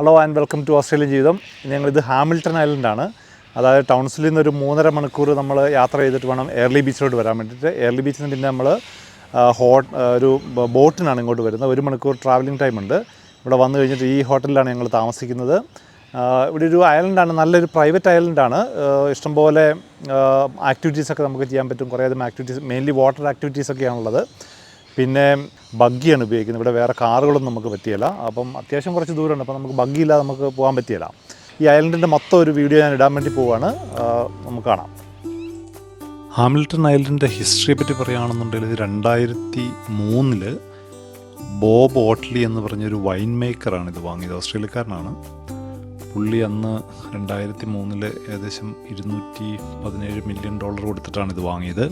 Hello and welcome to Australian ജീവിതം ഞങ്ങളിത് Hamilton ഐലൻഡാണ് അതായത് ടൗൺസിൽ നിന്ന് ഒരു മൂന്നര മണിക്കൂർ നമ്മൾ യാത്ര ചെയ്തിട്ട് വേണം എയർലി ബീച്ചിലോട്ട് വരാൻ വേണ്ടിയിട്ട്. എയർലി ബീച്ചിൽ നിന്ന് പിന്നെ നമ്മൾ ഹോട്ട് ഒരു ബോട്ടിനാണ് ഇങ്ങോട്ട് വരുന്നത്. ഒരു മണിക്കൂർ ട്രാവലിംഗ് ടൈം ഉണ്ട്. ഇവിടെ വന്നു കഴിഞ്ഞിട്ട് ഈ ഹോട്ടലിലാണ് ഞങ്ങൾ താമസിക്കുന്നത്. ഇവിടെ ഒരു ഐലൻഡാണ് നല്ലൊരു പ്രൈവറ്റ് ഐലൻഡാണ് ഇഷ്ടംപോലെ ആക്ടിവിറ്റീസൊക്കെ നമുക്ക് ചെയ്യാൻ പറ്റും. കുറേയധികം ആക്ടിവിറ്റീസ് മെയിൻലി വാട്ടർ ആക്ടിവിറ്റീസൊക്കെയാണുള്ളത് പിന്നെ ബഗ്ഗിയാണ് ഉപയോഗിക്കുന്നത്. ഇവിടെ വേറെ കാറുകളൊന്നും നമുക്ക് പറ്റിയില്ല. അപ്പം അത്യാവശ്യം കുറച്ച് ദൂരമുണ്ട്. അപ്പം നമുക്ക് ബഗ്ഗി ഇല്ലാതെ നമുക്ക് പോകാൻ പറ്റിയില്ല. ഈ ഐലൻഡിന്റെ മൊത്തം ഒരു വീഡിയോ ഞാൻ ഇടാൻ വേണ്ടി പോവാണ്. നമുക്ക് കാണാം. ഹാമിൽട്ടൺ ഐലൻഡിന്റെ ഹിസ്റ്ററിയെ പറ്റി പറയുകയാണെന്നുണ്ടെങ്കിൽ രണ്ടായിരത്തി മൂന്നിൽ ബോബ് ഓട്ട്ലി എന്ന് പറഞ്ഞൊരു വൈൻ മേക്കറാണ് ഇത് വാങ്ങിയത്. ഓസ്ട്രേലിയക്കാരനാണ്. പുള്ളി അന്ന് രണ്ടായിരത്തി മൂന്നിൽ ഏകദേശം ഇരുന്നൂറ്റി പതിനേഴ് മില്യൺ ഡോളർ കൊടുത്തിട്ടാണ് ഇത് വാങ്ങിയത്.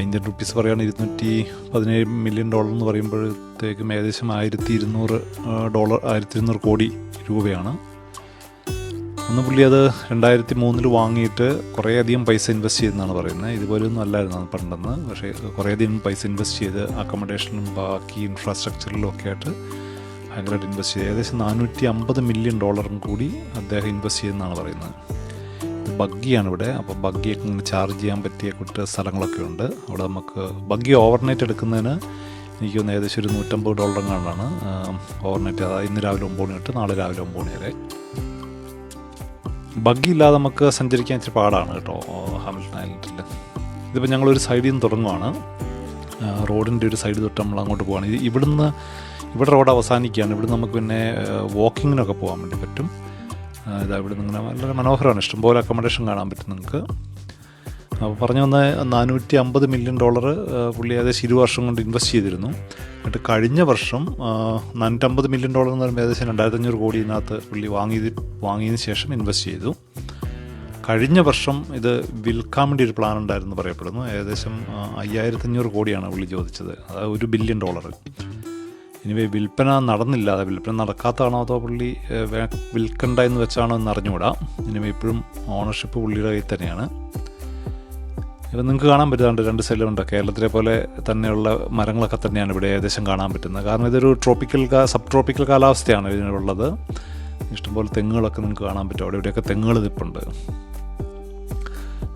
ഇന്ത്യൻ റുപ്പീസ് പറയുകയാണെങ്കിൽ ഇരുന്നൂറ്റി പതിനേഴ് മില്യൺ ഡോളർ എന്ന് പറയുമ്പോഴത്തേക്കും ഏകദേശം ആയിരത്തി ഇരുന്നൂറ് ഡോളർ ആയിരത്തി ഇരുന്നൂറ് കോടി രൂപയാണ്. അന്ന് പുള്ളി അത് രണ്ടായിരത്തി മൂന്നിൽ വാങ്ങിയിട്ട് കുറേയധികം പൈസ ഇൻവെസ്റ്റ് ചെയ്തെന്നാണ് പറയുന്നത്. ഇതുപോലെയൊന്നും അല്ലായിരുന്നു പണ്ടെന്ന്. പക്ഷേ കുറേയധികം പൈസ ഇൻവെസ്റ്റ് ചെയ്ത് അക്കോമഡേഷനും ബാക്കി ഇൻഫ്രാസ്ട്രക്ചറിലും ഒക്കെ ആയിട്ട് ഭയങ്കരമായിട്ട് ഇൻവെസ്റ്റ് ചെയ്ത് ഏകദേശം നാനൂറ്റി അമ്പത് മില്യൺ ഡോളറും കൂടി അദ്ദേഹം ഇൻവെസ്റ്റ് ചെയ്തെന്നാണ് പറയുന്നത്. ബഗ്ഗിയാണ് ഇവിടെ അപ്പോൾ ബഗ്ഗിയൊക്കെ ഇങ്ങനെ ചാർജ് ചെയ്യാൻ പറ്റിയ കുട്ടി സ്ഥലങ്ങളൊക്കെ ഉണ്ട്. അവിടെ നമുക്ക് ബഗ്ഗി ഓവർനൈറ്റ് എടുക്കുന്നതിന് എനിക്ക് ഏകദേശം ഒരു നൂറ്റമ്പത് ഡോളർ എങ്ങാണ്ടാണ് ഓവർനൈറ്റ് അതായത് ഇന്ന് രാവിലെ ഒമ്പത് മണി തൊട്ട് നാളെ രാവിലെ ഒമ്പത് മണി വരെ. ബഗ്ഗി ഇല്ലാതെ നമുക്ക് സഞ്ചരിക്കാൻ ഇച്ചിരി പാടാണ് കേട്ടോ ഹാമിൽട്ടൺ ഐലൻഡിൽ ഇതിപ്പോൾ ഞങ്ങളൊരു സൈഡിൽ നിന്ന് തുടങ്ങുവാണ്. റോഡിന്റെ ഒരു സൈഡ് തൊട്ട് നമ്മൾ അങ്ങോട്ട് പോവാണ്. ഇവിടുന്ന് ഇവിടെ റോഡ് അവസാനിക്കുകയാണ്. ഇവിടുന്ന് നമുക്ക് പിന്നെ വാക്കിങ്ങിനൊക്കെ പോകാൻ വേണ്ടി പറ്റും. ആ, ഇതാ ഇവിടെ നിന്ന് വളരെ മനോഹരമാണ്. ഇഷ്ടംപോലെ അക്കോമഡേഷൻ കാണാൻ പറ്റും നിങ്ങൾക്ക്. അപ്പോൾ പറഞ്ഞു വന്ന നാനൂറ്റി അമ്പത് മില്യൺ ഡോളർ പുള്ളി ഏകദേശം ഇരു വർഷം കൊണ്ട് ഇൻവെസ്റ്റ് ചെയ്തിരുന്നു. എന്നിട്ട് കഴിഞ്ഞ വർഷം നാനൂറ്റമ്പത് മില്യൺ ഡോളർ എന്ന് പറയുമ്പോൾ ഏകദേശം രണ്ടായിരത്തി അഞ്ഞൂറ് കോടി ഇതിനകത്ത് പുള്ളി വാങ്ങി വാങ്ങിയതിന് ശേഷം ഇൻവെസ്റ്റ് ചെയ്തു. കഴിഞ്ഞ വർഷം ഇത് വിൽക്കാൻ വേണ്ടി ഒരു പ്ലാൻ ഉണ്ടായിരുന്നു പറയപ്പെടുന്നു. ഏകദേശം അയ്യായിരത്തഞ്ഞൂറ് കോടിയാണ് പുള്ളി ചോദിച്ചത്. അതായത് ഒരു ബില്യൺ ഡോളർ ഇനി വിൽപ്പന നടന്നില്ല. അത് വിൽപ്പന നടക്കാത്തതാണോ അതോ പുള്ളി വിൽക്കണ്ട എന്ന് വെച്ചാണോ എന്ന് അറിഞ്ഞുകൂടാ. ഇനി ഇപ്പോഴും ഓണർഷിപ്പ് പുള്ളിയുടെ കയ്യിൽ തന്നെയാണ്. ഇപ്പം നിങ്ങൾക്ക് കാണാൻ പറ്റുന്നുണ്ട് രണ്ട് സൈഡിലുണ്ട് കേരളത്തിലെ പോലെ തന്നെയുള്ള മരങ്ങളൊക്കെ തന്നെയാണ് ഇവിടെ ഏകദേശം കാണാൻ പറ്റുന്നത്. കാരണം ഇതൊരു ട്രോപ്പിക്കൽ സബ് ട്രോപ്പിക്കൽ കാലാവസ്ഥയാണ് ഇതിനുള്ളത്. ഇഷ്ടംപോലെ തെങ്ങുകളൊക്കെ നിങ്ങൾക്ക് കാണാൻ പറ്റും. അവിടെ ഇവിടെയൊക്കെ തെങ്ങുകൾ നിൽപ്പുണ്ട്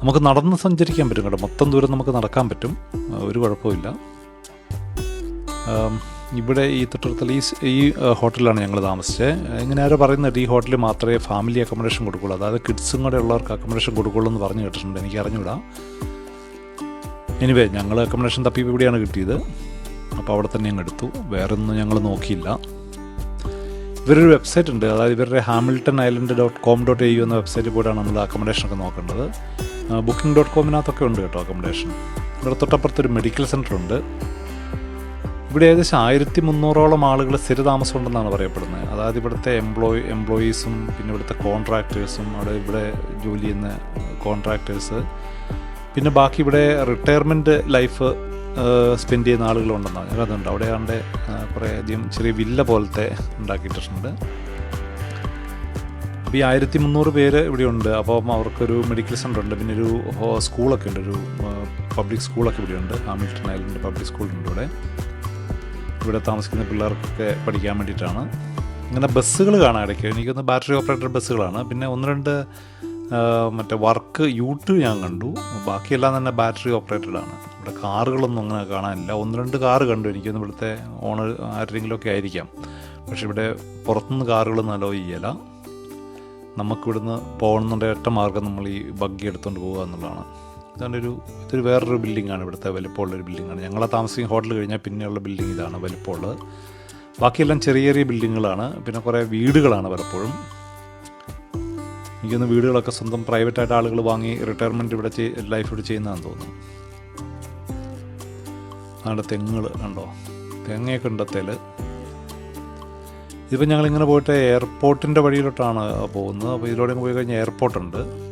നമുക്ക് നടന്ന് സഞ്ചരിക്കാൻ പറ്റും കേട്ടോ. മൊത്തം ദൂരം നമുക്ക് നടക്കാൻ പറ്റും. ഒരു കുഴപ്പമില്ല ഇവിടെ ഈ തൊട്ടടുത്തുള്ള ഈ ഈ ഹോട്ടലിലാണ് ഞങ്ങൾ താമസിച്ചത് ഇങ്ങനെ ആരോ പറയുന്നത് ഈ ഹോട്ടലിൽ മാത്രമേ ഫാമിലി അക്കോമഡേഷൻ കൊടുക്കുള്ളൂ. അതായത് കിഡ്സും കൂടെ ഉള്ളവർക്ക് അക്കോമഡേഷൻ കൊടുക്കുള്ളൂ എന്ന് പറഞ്ഞു കേട്ടിട്ടുണ്ട്. എനിക്ക് അറിഞ്ഞൂടാ. എനിവേ ഞങ്ങൾ അക്കോമഡേഷൻ തപ്പി ഇവിടെയാണ് കിട്ടിയത്. അപ്പോൾ അവിടെ തന്നെ ഞങ്ങൾ എടുത്തു. വേറെ ഒന്നും ഞങ്ങൾ നോക്കിയില്ല. ഇവരൊരു വെബ്സൈറ്റ് ഉണ്ട്. അതായത് ഇവരുടെ Hamilton Island dot com dot A U എന്ന വെബ്സൈറ്റിൽ പോയിട്ടാണ് നമ്മൾ അക്കോമഡേഷനൊക്കെ നോക്കേണ്ടത്. ബുക്കിംഗ് ഡോട്ട് കോമിനകത്തൊക്കെ ഉണ്ട് കേട്ടോ അക്കോമഡേഷൻ ഇവിടെ തൊട്ടപ്പുറത്തൊരു മെഡിക്കൽ സെന്റർ ഉണ്ട്. ഇവിടെ ഏകദേശം ആയിരത്തി മുന്നൂറോളം ആളുകൾ സ്ഥിരതാമസം ഉണ്ടെന്നാണ് പറയപ്പെടുന്നത്. അതായത് ഇവിടുത്തെ എംപ്ലോയി എംപ്ലോയീസും പിന്നെ ഇവിടുത്തെ കോൺട്രാക്ടേഴ്സും അവിടെ ഇവിടെ ജോലി ചെയ്യുന്ന കോൺട്രാക്ടേഴ്സ് പിന്നെ ബാക്കി ഇവിടെ റിട്ടയർമെന്റ് ലൈഫ് സ്പെൻഡ് ചെയ്യുന്ന ആളുകളുണ്ടെന്നാണ്. ഞാൻ അതുണ്ട്. അവിടെ ആണ്ട് കുറേ അധികം ചെറിയ വില്ല പോലത്തെ ഉണ്ടാക്കിയിട്ടുണ്ട്. അപ്പോൾ ഈ ആയിരത്തി മുന്നൂറ് പേര് ഇവിടെ ഉണ്ട്. അപ്പം അവർക്കൊരു മെഡിക്കൽ സെന്റർ ഉണ്ട്. പിന്നെ ഒരു സ്കൂളൊക്കെ ഉണ്ട്. ഒരു പബ്ലിക് സ്കൂളൊക്കെ ഇവിടെ ഉണ്ട്. ഹാമിൽട്ടൺ ഐലൻഡ് പബ്ലിക് സ്കൂളുണ്ട് ഇവിടെ. ഇവിടെ താമസിക്കുന്ന പിള്ളേർക്കൊക്കെ പഠിക്കാൻ വേണ്ടിയിട്ടാണ്. ഇങ്ങനെ ബസ്സുകൾ കാണാൻ ഇടയ്ക്ക്. എനിക്കൊന്ന് ബാറ്ററി ഓപ്പറേറ്റർ ബസ്സുകളാണ്. പിന്നെ ഒന്ന് രണ്ട് മറ്റേ വർക്ക് യൂട്ട് ഞാൻ കണ്ടു. ബാക്കിയെല്ലാം തന്നെ ബാറ്ററി ഓപ്പറേറ്റഡ് ആണ് ഇവിടെ കാറുകളൊന്നും അങ്ങനെ കാണാനില്ല. ഒന്ന് രണ്ട് കാറ് കണ്ടു. എനിക്കൊന്ന് ഇവിടുത്തെ ഓണർ ആരെങ്കിലുമൊക്കെ ആയിരിക്കാം. പക്ഷെ ഇവിടെ പുറത്തുനിന്ന് കാറുകളൊന്നും അലോ ചെയ്യല. നമുക്കിവിടുന്ന് പോകണമെന്നുണ്ടെങ്കിൽ ഒറ്റ മാർഗം നമ്മൾ ഈ ബഗ്ഗി എടുത്തുകൊണ്ട് പോകുക എന്നുള്ളതാണ്. ഇതാണ് ഒരു ഇതൊരു വേറൊരു ബിൽഡിങ്ങാണ് ഇവിടുത്തെ വലിപ്പമുള്ളൊരു ബിൽഡിങ്ങാണ്. ഞങ്ങളെ താമസിക്കുന്ന ഹോട്ടൽ കഴിഞ്ഞാൽ പിന്നെയുള്ള ബിൽഡിംഗ് ഇതാണ് വലിപ്പമുള്ളത്. ബാക്കിയെല്ലാം ചെറിയ ചെറിയ ബിൽഡിങ്ങുകളാണ്. പിന്നെ കുറേ വീടുകളാണ് പലപ്പോഴും. എനിക്കൊന്ന് വീടുകളൊക്കെ സ്വന്തം പ്രൈവറ്റായിട്ട് ആളുകൾ വാങ്ങി റിട്ടയർമെന്റ് ഇവിടെ ലൈഫ് ഇവിടെ ചെയ്യുന്നതാണെന്ന് തോന്നുന്നു. അവിടെ തെങ്ങുകൾ കണ്ടോ? തേങ്ങയൊക്കെ ഉണ്ട് തേൽ ഇതിപ്പോൾ ഞങ്ങളിങ്ങനെ പോയിട്ട് എയർപോർട്ടിന്റെ വഴിയിലോട്ടാണ് പോകുന്നത്. അപ്പോൾ ഇതിലൂടെ പോയി കഴിഞ്ഞാൽ എയർപോർട്ടുണ്ട്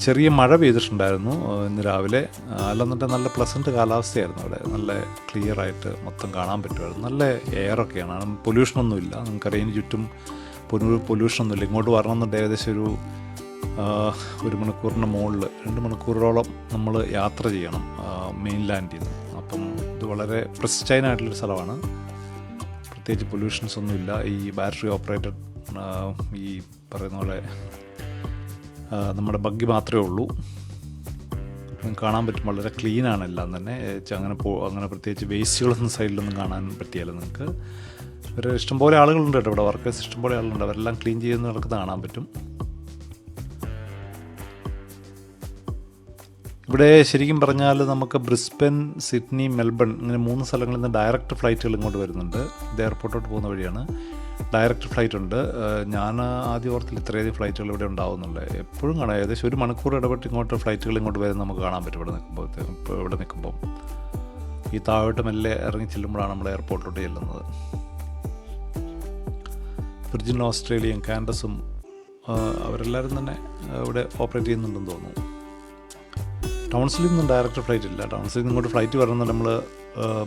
ചെറിയ മഴ പെയ്തിട്ടുണ്ടായിരുന്നു ഇന്ന് രാവിലെ. അല്ലെന്നിട്ട് നല്ല പ്ലസന്റ് കാലാവസ്ഥയായിരുന്നു അവിടെ. നല്ല ക്ലിയർ ആയിട്ട് മൊത്തം കാണാൻ പറ്റുമായിരുന്നു. നല്ല എയറൊക്കെയാണ് പൊല്യൂഷനൊന്നുമില്ല നമുക്കറിയാം ചുറ്റും പൊല്യൂഷനൊന്നുമില്ല ഇങ്ങോട്ട് വരണമെന്നുണ്ടെങ്കിൽ ഏകദേശം ഒരു ഒരു മണിക്കൂറിന്റെ മുകളിൽ രണ്ട് മണിക്കൂറോളം നമ്മൾ യാത്ര ചെയ്യണം മെയിൻലാൻഡിൽ നിന്ന് അപ്പം ഇത് വളരെ പ്രസ്റ്റൈൻ ആയിട്ടുള്ളൊരു സ്ഥലമാണ്. പ്രത്യേകിച്ച് പൊല്യൂഷൻസ് ഒന്നുമില്ല. ഈ ബാറ്ററി ഓപ്പറേറ്റഡ് ഈ പറയുന്ന പോലെ നമ്മുടെ ബഗ്ഗി മാത്രമേ ഉള്ളൂ. കാണാൻ പറ്റും. വളരെ ക്ലീനാണ് എല്ലാം തന്നെ. അങ്ങനെ പോ അങ്ങനെ പ്രത്യേകിച്ച് വേസ്റ്റുകളൊന്നും സൈഡിലൊന്നും കാണാൻ പറ്റിയാലും നിങ്ങൾക്ക് ഒരു ഇഷ്ടംപോലെ ആളുകളുണ്ട് കേട്ടോ ഇവിടെ. വർക്കേഴ്സ് ഇഷ്ടംപോലെ ആളുകളുണ്ട്. അവരെല്ലാം ക്ലീൻ ചെയ്യുന്ന നടക്കുന്നത് കാണാൻ പറ്റും. ഇവിടെ ശരിക്കും പറഞ്ഞാൽ നമുക്ക് ബ്രിസ്ബൻ സിഡ്നി മെൽബൺ ഇങ്ങനെ മൂന്ന് സ്ഥലങ്ങളിൽ നിന്ന് ഡയറക്റ്റ് ഫ്ലൈറ്റുകൾ ഇങ്ങോട്ട് വരുന്നുണ്ട്. ഇത് എയർപോർട്ടോട്ട് പോകുന്ന വഴിയാണ്. ഡയറക്റ്റ് ഫ്ലൈറ്റ് ഉണ്ട്. ഞാൻ ആദ്യ ഓർത്തിൽ ഇത്രയധികം ഫ്ലൈറ്റുകൾ ഇവിടെ ഉണ്ടാവുന്നുണ്ട്. എപ്പോഴും കാണാം. ഏകദേശം ഒരു മണിക്കൂർ ഇടപെട്ട് ഇങ്ങോട്ട് ഫ്ലൈറ്റുകൾ ഇങ്ങോട്ട് വരുന്നത് നമുക്ക് കാണാൻ പറ്റും ഇവിടെ നിൽക്കുമ്പോൾ. ഇവിടെ നിൽക്കുമ്പോൾ ഈ താഴോട്ട് മെല്ലെ ഇറങ്ങി ചെല്ലുമ്പോഴാണ് നമ്മൾ എയർപോർട്ടിലോട്ട് ചെല്ലുന്നത്. വിർജിൻ ഓസ്ട്രേലിയയും കാൻഡസും അവരെല്ലാവരും തന്നെ ഇവിടെ ഓപ്പറേറ്റ് ചെയ്യുന്നുണ്ടെന്ന് തോന്നുന്നു. ടൗൺസിൽ നിന്നും ഡയറക്റ്റ് ഫ്ലൈറ്റ് ഇല്ല. ടൗൺസിൽ നിന്ന് ഇങ്ങോട്ട് ഫ്ലൈറ്റ് വരണമെന്ന് നമ്മൾ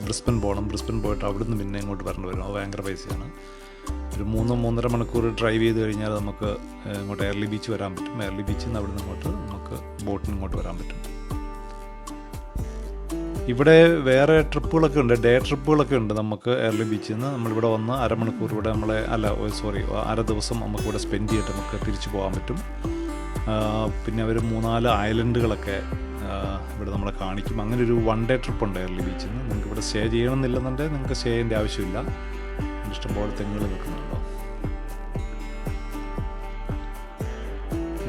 ബ്രിസ്ബൻ പോകണം. ബ്രിസ്ബൻ പോയിട്ട് അവിടെ നിന്ന് പിന്നെ ഇങ്ങോട്ട് വരേണ്ടി വരും. അത് ഭയങ്കര പൈസയാണ്. ഒരു മൂന്നോ മൂന്നര മണിക്കൂർ ഡ്രൈവ് ചെയ്ത് കഴിഞ്ഞാൽ നമുക്ക് ഇങ്ങോട്ട് എയർലി ബീച്ച് വരാൻ പറ്റും. എയർലി ബീച്ചിൽ നിന്ന് അവിടെ നിന്ന് ഇങ്ങോട്ട് നമുക്ക് ബോട്ടിന് ഇങ്ങോട്ട് വരാൻ പറ്റും. ഇവിടെ വേറെ ട്രിപ്പുകളൊക്കെ ഉണ്ട്. ഡേ ട്രിപ്പുകളൊക്കെ ഉണ്ട് നമുക്ക് എയർലി ബീച്ചിൽ നിന്ന് നമ്മളിവിടെ വന്ന് അരമണിക്കൂർ ഇവിടെ നമ്മളെ അല്ല സോറി അര ദിവസം നമുക്ക് ഇവിടെ സ്പെൻഡ് ചെയ്തിട്ട് നമുക്ക് തിരിച്ചു പോകാൻ പറ്റും. പിന്നെ അവർ മൂന്നാൽ ഐലൻഡുകളൊക്കെ ഇവിടെ നമ്മളെ കാണിക്കും. അങ്ങനെ ഒരു വൺ ഡേ ട്രിപ്പ് ഉണ്ട് എയർലി ബീച്ചിൽ നിന്ന് നിങ്ങൾക്ക് ഇവിടെ സ്റ്റേ ചെയ്യണമെന്നില്ലെന്നുണ്ടെങ്കിൽ നിങ്ങൾക്ക് സ്റ്റേ ചെയ്യേണ്ട ആവശ്യമില്ല. ഇഷ്ടംപോലെ തെങ്ങുകൾ നിൽക്കുന്നുണ്ടോ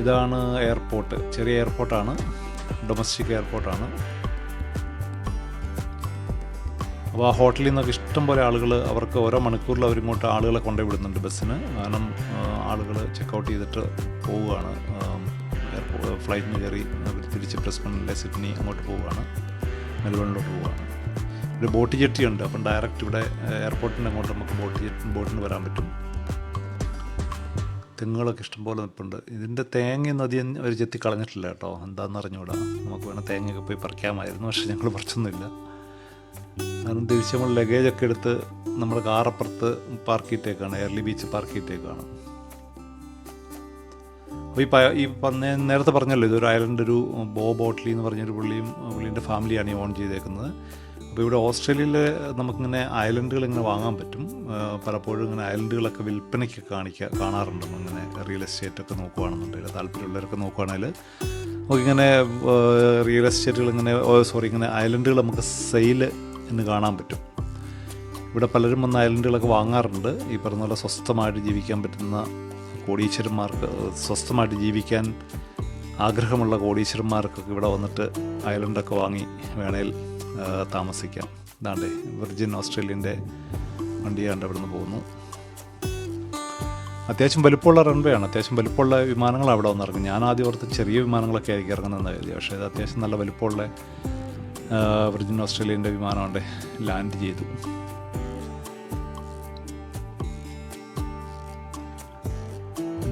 ഇതാണ് എയർപോർട്ട്. ചെറിയ എയർപോർട്ടാണ്. ഡൊമസ്റ്റിക് എയർപോർട്ടാണ്. അപ്പോൾ ആ ഹോട്ടലിൽ നിന്നൊക്കെ ഇഷ്ടംപോലെ ആളുകൾ അവർക്ക് ഓരോ മണിക്കൂറിൽ അവരിങ്ങോട്ട് ആളുകളെ കൊണ്ടുവിടുന്നുണ്ട് ബസ്സിന്. കാരണം ആളുകൾ ചെക്കൗട്ട് ചെയ്തിട്ട് പോവുകയാണ്. ഫ്ലൈറ്റിന് കയറി തിരിച്ച് ബ്രിസ്ബണിലെ സിഡ്നി അങ്ങോട്ട് പോവുകയാണ്. മെൽബണിലോട്ട് പോവുകയാണ്. ഒരു ബോട്ട് ജെട്ടിയുണ്ട്. അപ്പം ഡയറക്റ്റ് ഇവിടെ എയർപോർട്ടിന്റെ അങ്ങോട്ട് നമുക്ക് ബോട്ട് ജെറ്റ് ബോട്ടിന് വരാൻ പറ്റും. തെങ്ങുകളൊക്കെ ഇഷ്ടംപോലെ നിൽപ്പുണ്ട് ഇതിന്റെ തേങ്ങയൊന്നും അധികം അവർ ചെത്തി കളഞ്ഞിട്ടില്ല കേട്ടോ. എന്താണെന്ന് അറിഞ്ഞുകൂടാ. നമുക്ക് വേണം തേങ്ങയൊക്കെ പോയി പറിക്കാമായിരുന്നു. പക്ഷേ ഞങ്ങൾ പറിച്ചൊന്നുമില്ല. കാരണം തിരിച്ച് നമ്മൾ ലഗേജൊക്കെ എടുത്ത് നമ്മൾ കാറപ്പുറത്ത് പാർക്ക് ചെയ്തേക്കാണ്. എയർലി ബീച്ച് പാർക്ക് ചെയ്തേക്കാണ്. അപ്പോൾ ഈ പ- ഈ നേരത്തെ പറഞ്ഞല്ലോ ഇതൊരു ഐലൻഡ് ഒരു ബോ ബോട്ട്ലി എന്ന് പറഞ്ഞൊരു പുള്ളിയും പുള്ളീന്റെ ഫാമിലിയാണ് ഈ ഓൺ ചെയ്തേക്കുന്നത്. അപ്പോൾ ഇവിടെ ഓസ്ട്രേലിയയിൽ നമുക്കിങ്ങനെ ഐലൻഡുകൾ ഇങ്ങനെ വാങ്ങാൻ പറ്റും. പലപ്പോഴും ഇങ്ങനെ ഐലൻഡുകളൊക്കെ വിൽപ്പനയ്ക്ക് കാണിക്കുക കാണാറുണ്ട്. ഇങ്ങനെ റിയൽ എസ്റ്റേറ്റ് ഒക്കെ നോക്കുകയാണെന്നുണ്ടെങ്കിൽ താല്പര്യമുള്ളവരൊക്കെ നോക്കുകയാണെങ്കിൽ നമുക്കിങ്ങനെ റിയൽ എസ്റ്റേറ്റുകൾ ഇങ്ങനെ സോറി ഇങ്ങനെ ഐലൻഡുകൾ നമുക്ക് സെയിൽ എന്ന് കാണാൻ പറ്റും. ഇവിടെ പലരും വന്ന ഐലൻഡുകളൊക്കെ വാങ്ങാറുണ്ട്. ഈ പറഞ്ഞ പോലെ സ്വസ്ഥമായിട്ട് ജീവിക്കാൻ പറ്റുന്ന കോടീശ്വരന്മാർക്ക് സ്വസ്ഥമായിട്ട് ജീവിക്കാൻ ആഗ്രഹമുള്ള കോടീശ്വരന്മാർക്കൊക്കെ ഇവിടെ വന്നിട്ട് ഐലൻഡൊക്കെ വാങ്ങി വേണേൽ താമസിക്കാം. ഇതാണ്ടേ വിർജിൻ ഓസ്ട്രേലിയന്റെ വണ്ടിയാണ്ട് അവിടെ നിന്ന് പോകുന്നു. അത്യാവശ്യം വലുപ്പമുള്ള റൺവേ ആണ്. അത്യാവശ്യം വലുപ്പമുള്ള വിമാനങ്ങൾ അവിടെ വന്ന് ഇറങ്ങും ഞാൻ ആദ്യം ഓർത്ത് ചെറിയ വിമാനങ്ങളൊക്കെ ആയിരിക്കും ഇറങ്ങുന്നതെന്ന് കരുതി. പക്ഷേ ഇത് അത്യാവശ്യം നല്ല വലുപ്പമുള്ള വിർജിൻ ഓസ്ട്രേലിയന്റെ വിമാനമുണ്ട് ലാൻഡ് ചെയ്തു.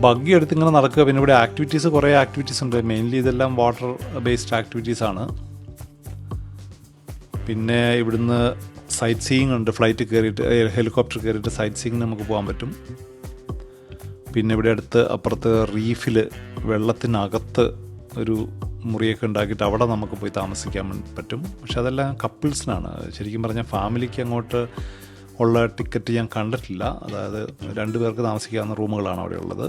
ബഗ്ഗി എടുത്ത് ഇങ്ങനെ നടക്കുക. പിന്നെ ഇവിടെ ആക്ടിവിറ്റീസ് കുറേ ആക്ടിവിറ്റീസ് ഉണ്ട്. മെയിൻലി ഇതെല്ലാം വാട്ടർ ബേസ്ഡ് ആക്ടിവിറ്റീസ് ആണ്. പിന്നെ ഇവിടുന്ന് സൈറ്റ് സീയിങ് ഉണ്ട്. ഫ്ലൈറ്റ് കയറിയിട്ട് ഹെലികോപ്റ്റർ കയറിയിട്ട് സൈറ്റ് സീയിങ് നമുക്ക് പോകാൻ പറ്റും. പിന്നെ ഇവിടെ അടുത്ത് അപ്പുറത്ത് റീഫിൽ വെള്ളത്തിനകത്ത് ഒരു മുറിയൊക്കെ ഉണ്ടാക്കിയിട്ട് അവിടെ നമുക്ക് പോയി താമസിക്കാൻ പറ്റും. പക്ഷെ അതെല്ലാം കപ്പിൾസിനാണ് ശരിക്കും പറഞ്ഞാൽ ഫാമിലിക്ക് അങ്ങോട്ട് ഉള്ള ടിക്കറ്റ് ഞാൻ കണ്ടിട്ടില്ല. അതായത് രണ്ട് പേർക്ക് താമസിക്കാവുന്ന റൂമുകളാണ് അവിടെ ഉള്ളത്.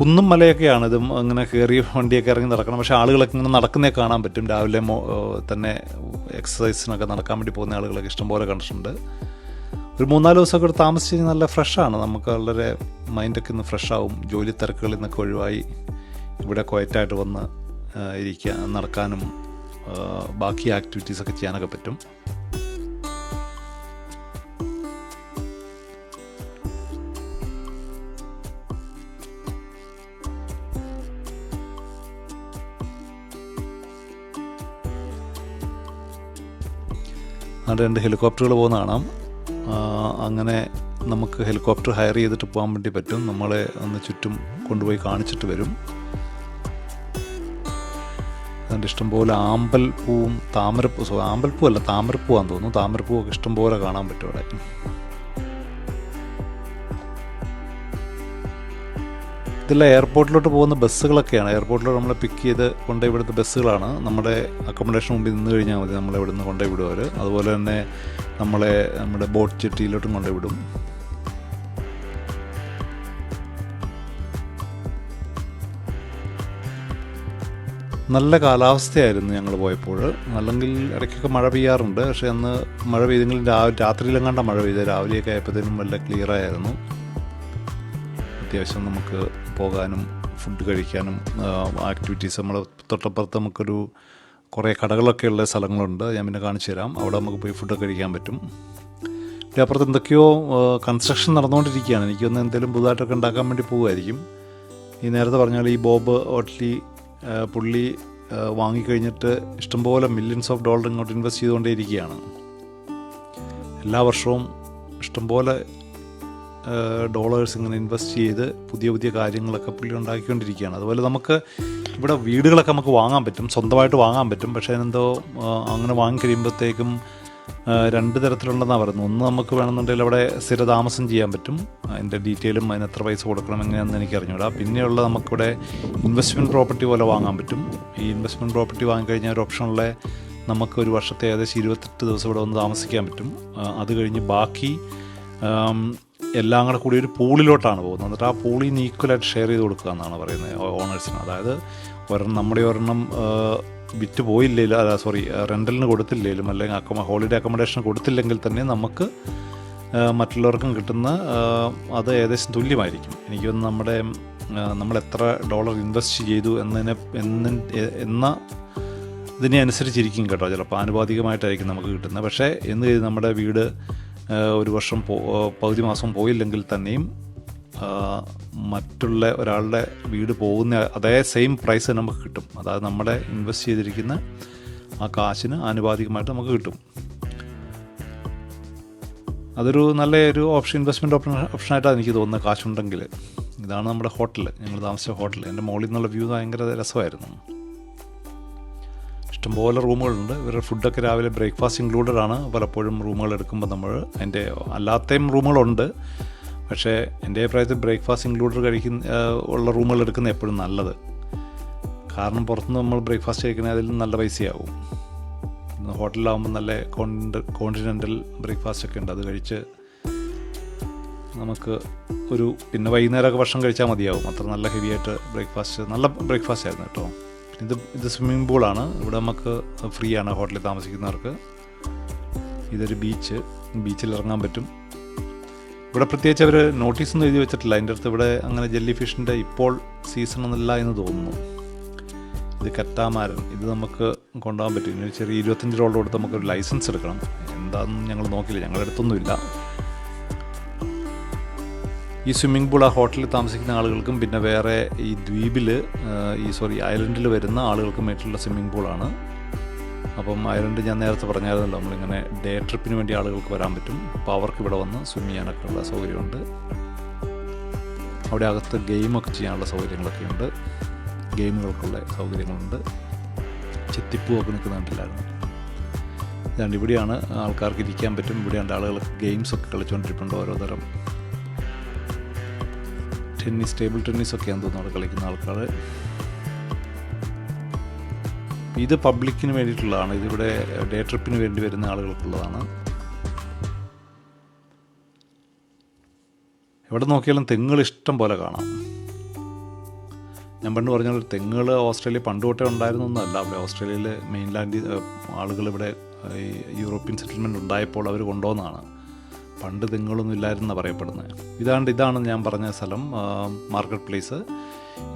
കുന്നും മലയൊക്കെയാണ്. ഇത് അങ്ങനെ കയറി വണ്ടിയൊക്കെ ഇറങ്ങി നടക്കണം. പക്ഷേ ആളുകളൊക്കെ ഇങ്ങനെ നടക്കുന്നേ കാണാൻ പറ്റും. രാവിലെ തന്നെ എക്സസൈസിനൊക്കെ നടക്കാൻ വേണ്ടി പോകുന്ന ആളുകളൊക്കെ ഇഷ്ടംപോലെ കണ്ടിട്ടുണ്ട്. ഒരു മൂന്നാൽ ദിവസമൊക്കെ ഇവിടെ താമസിച്ച് കഴിഞ്ഞാൽ നല്ല ഫ്രഷാണ്. നമുക്ക് വളരെ മൈൻഡൊക്കെ ഇന്ന് ഫ്രഷാവും. ജോലി തിരക്കുകളിൽ നിന്നൊക്കെ ഒഴിവായി ഇവിടെ ക്വയറ്റായിട്ട് വന്ന് ഇരിക്കാൻ നടക്കാനും ബാക്കി ആക്ടിവിറ്റീസൊക്കെ ചെയ്യാനൊക്കെ പറ്റും. അവിടെ രണ്ട് ഹെലികോപ്റ്ററുകൾ പോകുന്ന കാണാം. അങ്ങനെ നമുക്ക് ഹെലികോപ്റ്റർ ഹയർ ചെയ്തിട്ട് പോകാൻ വേണ്ടി പറ്റും. നമ്മളെ ഒന്ന് ചുറ്റും കൊണ്ടുപോയി കാണിച്ചിട്ട് വരും. അതുകൊണ്ട് ഇഷ്ടംപോലെ ആമ്പൽപ്പൂവും താമരപ്പൂ സോ ആമ്പൽപ്പൂ അല്ല താമരപ്പൂവാന്ന് തോന്നുന്നു. താമരപ്പൂവൊക്കെ ഇഷ്ടംപോലെ കാണാൻ പറ്റും അവിടെ. ഇതെല്ലാം എയർപോർട്ടിലോട്ട് പോകുന്ന ബസ്സുകളൊക്കെയാണ്. എയർപോർട്ടിലോട്ട് നമ്മളെ പിക്ക് ചെയ്ത് കൊണ്ടുപോയി വിടുന്ന ബസ്സുകളാണ്. നമ്മുടെ അക്കോമഡേഷൻ മുമ്പിൽ നിന്ന് കഴിഞ്ഞാൽ മതി. നമ്മളെ ഇവിടെ നിന്ന് കൊണ്ടുപോയി വിടും അവർ അതുപോലെ തന്നെ നമ്മളെ നമ്മുടെ ബോട്ട് ചെട്ടിയിലോട്ടും കൊണ്ടുപോയി വിടും. നല്ല കാലാവസ്ഥയായിരുന്നു ഞങ്ങൾ പോയപ്പോൾ അല്ലെങ്കിൽ ഇടയ്ക്കൊക്കെ മഴ പെയ്യാറുണ്ട്. പക്ഷേ അന്ന് മഴ പെയ്തെങ്കിലും രാവിലെ രാത്രിയിലെങ്ങാണ്ട മഴ പെയ്തത് രാവിലെയൊക്കെ ആയപ്പോഴത്തേനും നല്ല ക്ലിയർ ആയിരുന്നു. അത്യാവശ്യം നമുക്ക് പോകാനും ഫുഡ് കഴിക്കാനും ആക്ടിവിറ്റീസ് നമ്മൾ തൊട്ടപ്പുറത്ത് നമുക്കൊരു കുറേ കടകളൊക്കെ ഉള്ള സ്ഥലങ്ങളുണ്ട്. ഞാൻ പിന്നെ കാണിച്ചു തരാം. അവിടെ നമുക്ക് പോയി ഫുഡൊക്കെ കഴിക്കാൻ പറ്റും. പിന്നെ അപ്പുറത്ത് എന്തൊക്കെയോ കൺസ്ട്രക്ഷൻ നടന്നുകൊണ്ടിരിക്കുകയാണ്. എനിക്കൊന്ന് എന്തെങ്കിലും പുതുതായിട്ടൊക്കെ ഉണ്ടാക്കാൻ വേണ്ടി പോകുമായിരിക്കും ഈ നേരത്തെ പറഞ്ഞാൽ ഈ ബോബ് ഓട്ട്ലി പുള്ളി വാങ്ങിക്കഴിഞ്ഞിട്ട് ഇഷ്ടംപോലെ മില്യൺസ് ഓഫ് ഡോളർ ഇങ്ങോട്ട് ഇൻവെസ്റ്റ് ചെയ്തുകൊണ്ടേയിരിക്കുകയാണ്. എല്ലാ വർഷവും ഇഷ്ടംപോലെ ഡോളേഴ്സ് ഇങ്ങനെ ഇൻവെസ്റ്റ് ചെയ്ത് പുതിയ പുതിയ കാര്യങ്ങളൊക്കെ പുള്ളി ഉണ്ടാക്കിക്കൊണ്ടിരിക്കുകയാണ്. അതുപോലെ നമുക്ക് ഇവിടെ വീടുകളൊക്കെ നമുക്ക് വാങ്ങാൻ പറ്റും സ്വന്തമായിട്ട് വാങ്ങാൻ പറ്റും. പക്ഷേ എന്തോ അങ്ങനെ വാങ്ങിക്കഴിയുമ്പോഴത്തേക്കും രണ്ട് തരത്തിലുണ്ടെന്നാണ് പറയുന്നത്. ഒന്ന് നമുക്ക് വേണമെന്നുണ്ടെങ്കിൽ അവിടെ സ്ഥിരതാമസം ചെയ്യാൻ പറ്റും. അതിന്റെ ഡീറ്റെയിലും അതിന് എത്ര പൈസ കൊടുക്കണം എങ്ങനെയാണെന്ന് എനിക്ക് അറിഞ്ഞൂടാ പിന്നെയുള്ള നമുക്കിവിടെ ഇൻവെസ്റ്റ്മെന്റ് പ്രോപ്പർട്ടി പോലെ വാങ്ങാൻ പറ്റും. ഈ ഇൻവെസ്റ്റ്മെന്റ് പ്രോപ്പർട്ടി വാങ്ങിക്കഴിഞ്ഞാൽ ഒരു ഓപ്ഷനുള്ള നമുക്ക് ഒരു വർഷത്തെ ഏകദേശം ഇരുപത്തെട്ട് ദിവസം ഇവിടെ ഒന്ന് താമസിക്കാൻ പറ്റും. അത് കഴിഞ്ഞ് ബാക്കി എല്ലാം കൂടെ കൂടി ഒരു പൂളിലോട്ടാണ് പോകുന്നത്. എന്നിട്ട് ആ പൂളിൽ നിന്ന് ഈക്വലായിട്ട് ഷെയർ ചെയ്ത് കൊടുക്കുക എന്നാണ് പറയുന്നത് ഓണേഴ്സിന് അതായത് ഒരെണ്ണം നമ്മുടെ ഒരെണ്ണം വിറ്റ് പോയില്ലേലും അല്ല സോറി റെന്റലിന് കൊടുത്തില്ലെങ്കിലും അല്ലെങ്കിൽ അക്കോമ ഹോളിഡേ അക്കോമഡേഷൻ കൊടുത്തില്ലെങ്കിൽ തന്നെ നമുക്ക് മറ്റുള്ളവർക്കും കിട്ടുന്ന അത് ഏകദേശം തുല്യമായിരിക്കും. എനിക്ക് തോന്നുന്നു നമ്മുടെ നമ്മൾ എത്ര ഡോളർ ഇൻവെസ്റ്റ് ചെയ്തു എന്നതിനെ എന്ന് ഇതിനെ അനുസരിച്ചിരിക്കും കേട്ടോ. ചിലപ്പോൾ ആനുപാതികമായിട്ടായിരിക്കും നമുക്ക് കിട്ടുന്നത്. പക്ഷേ എന്ന് നമ്മുടെ വീട് ഒരു വർഷം പോ പകുതി മാസം പോയില്ലെങ്കിൽ തന്നെയും മറ്റുള്ള ഒരാളുടെ വീട് പോകുന്ന അതേ സെയിം പ്രൈസ് നമുക്ക് കിട്ടും. അതായത് നമ്മുടെ ഇൻവെസ്റ്റ് ചെയ്തിരിക്കുന്ന ആ കാശിന് ആനുപാതികമായിട്ട് നമുക്ക് കിട്ടും. അതൊരു നല്ല ഒരു ഓപ്ഷൻ ഇൻവെസ്റ്റ്മെന്റ് ഓപ്ഷൻ ഓപ്ഷനായിട്ടാണ് എനിക്ക് തോന്നുന്നത് കാശുണ്ടെങ്കിൽ ഇതാണ് നമ്മുടെ ഹോട്ടൽ ഞങ്ങൾ താമസിച്ച ഹോട്ടൽ എന്റെ മുകളിൽ നിന്നുള്ള വ്യൂ ഭയങ്കര രസമായിരുന്നു. ഇഷ്ടംപോലെ റൂമുകളുണ്ട്. ഇവരുടെ ഫുഡൊക്കെ രാവിലെ ബ്രേക്ക്ഫാസ്റ്റ് ഇൻക്ലൂഡഡ് ആണ് പലപ്പോഴും റൂമുകൾ എടുക്കുമ്പോൾ നമ്മൾ അതിന്റെ അല്ലാത്തയും റൂമുകളുണ്ട്. പക്ഷേ എന്റെ അഭിപ്രായത്തിൽ ബ്രേക്ക്ഫാസ്റ്റ് ഇൻക്ലൂഡഡ് കഴിക്കുന്ന ഉള്ള റൂമുകൾ എടുക്കുന്ന എപ്പോഴും നല്ലത്. കാരണം പുറത്തുനിന്ന് നമ്മൾ ബ്രേക്ക്ഫാസ്റ്റ് കഴിക്കണേ അതിൽ നല്ല പൈസയാവും. ഹോട്ടലിലാവുമ്പോൾ നല്ല കോണ്ട് കോണ്ടിനെന്റൽ ബ്രേക്ക്ഫാസ്റ്റ് ഒക്കെ ഉണ്ട്. അത് കഴിച്ച് നമുക്ക് ഒരു പിന്നെ വൈകുന്നേരമൊക്കെ ഭക്ഷണം കഴിച്ചാൽ മതിയാവും. അത്ര നല്ല ഹെവി ആയിട്ട് ബ്രേക്ക്ഫാസ്റ്റ് നല്ല ബ്രേക്ക്ഫാസ്റ്റ് ആയിരുന്നു കേട്ടോ. ഇത് ഇത് സ്വിമ്മിംഗ് പൂളാണ് ഇവിടെ നമുക്ക് ഫ്രീ ആണ് ഹോട്ടലിൽ താമസിക്കുന്നവർക്ക്. ഇതൊരു ബീച്ച് ബീച്ചിൽ ഇറങ്ങാൻ പറ്റും. ഇവിടെ പ്രത്യേകിച്ച് അവർ നോട്ടീസൊന്നും എഴുതി വെച്ചിട്ടില്ല. അതിന്റെ അടുത്ത് ഇവിടെ അങ്ങനെ ജെല്ലി ഫിഷിന്റെ ഇപ്പോൾ സീസൺ ഒന്നുമില്ല എന്ന് തോന്നുന്നു. ഇത് കറ്റാമാരൻ. ഇത് നമുക്ക് കൊണ്ടുപോകാൻ പറ്റും. ചെറിയ ഇരുപത്തഞ്ച് രൂപ കൊടുത്ത് നമുക്കൊരു ലൈസൻസ് എടുക്കണം. എന്താണെന്ന് ഞങ്ങൾ നോക്കില്ല ഞങ്ങളുടെ അടുത്തൊന്നുമില്ല. ഈ സ്വിമ്മിംഗ് പൂൾ ആ ഹോട്ടലിൽ താമസിക്കുന്ന ആളുകൾക്കും പിന്നെ വേറെ ഈ ദ്വീപിൽ ഈ സോറി ഐലൻഡിൽ വരുന്ന ആളുകൾക്കും വേണ്ടിയിട്ടുള്ള സ്വിമ്മിംഗ് പൂളാണ് അപ്പം ഐലൻഡ് ഞാൻ നേരത്തെ പറഞ്ഞായിരുന്നല്ലോ നമ്മളിങ്ങനെ ഡേ ട്രിപ്പിന് വേണ്ടി ആളുകൾക്ക് വരാൻ പറ്റും. അപ്പോൾ അവർക്ക് ഇവിടെ വന്ന് സ്വിം ചെയ്യാനൊക്കെ ഉള്ള സൗകര്യമുണ്ട്. അവിടെ അകത്ത് ഗെയിമൊക്കെ ചെയ്യാനുള്ള സൗകര്യങ്ങളൊക്കെ ഉണ്ട്. ഗെയിമുകൾക്കുള്ള സൗകര്യങ്ങളുണ്ട്. ചെത്തിപ്പൂവൊക്കെ നിൽക്കുന്നുണ്ടല്ലായിരുന്നു ഇതാണ്ട് ഇവിടെയാണ് ആൾക്കാർക്ക് ഇരിക്കാൻ പറ്റും. ഇവിടെയാണ് ആളുകൾ ഗെയിംസൊക്കെ കളിച്ചുകൊണ്ടിരിപ്പുണ്ട് ഓരോ തരം ടെന്നീസ് ടേബിൾ ടെന്നീസ് ഒക്കെയാണെന്ന് തോന്നുന്നു അവിടെ കളിക്കുന്ന ആൾക്കാർ ഇത് പബ്ലിക്കിന് വേണ്ടിയിട്ടുള്ളതാണ്. ഇതിവിടെ ഡേ ട്രിപ്പിന് വേണ്ടി വരുന്ന ആളുകൾക്കുള്ളതാണ്. എവിടെ നോക്കിയാലും തെങ്ങുകൾ ഇഷ്ടം പോലെ കാണാം. ഞാൻ പണ്ട് പറഞ്ഞ പോലെ തെങ്ങുകൾ ഓസ്ട്രേലിയ പണ്ട് തൊട്ടേ ഉണ്ടായിരുന്നൊന്നുമല്ല. അവിടെ ഓസ്ട്രേലിയയിൽ മെയിൻലാൻഡ് ആളുകൾ ഇവിടെ ഈ യൂറോപ്യൻ സെറ്റിൽമെന്റ് ഉണ്ടായപ്പോൾ അവർ കൊണ്ടുവന്നതാണ്. പണ്ട് തെങ്ങുകളൊന്നും ഇല്ലായിരുന്നാണ് പറയപ്പെടുന്നത്. ഇതാണ്ട് ഇതാണ് ഞാൻ പറഞ്ഞ സ്ഥലം മാർക്കറ്റ് പ്ലേസ്.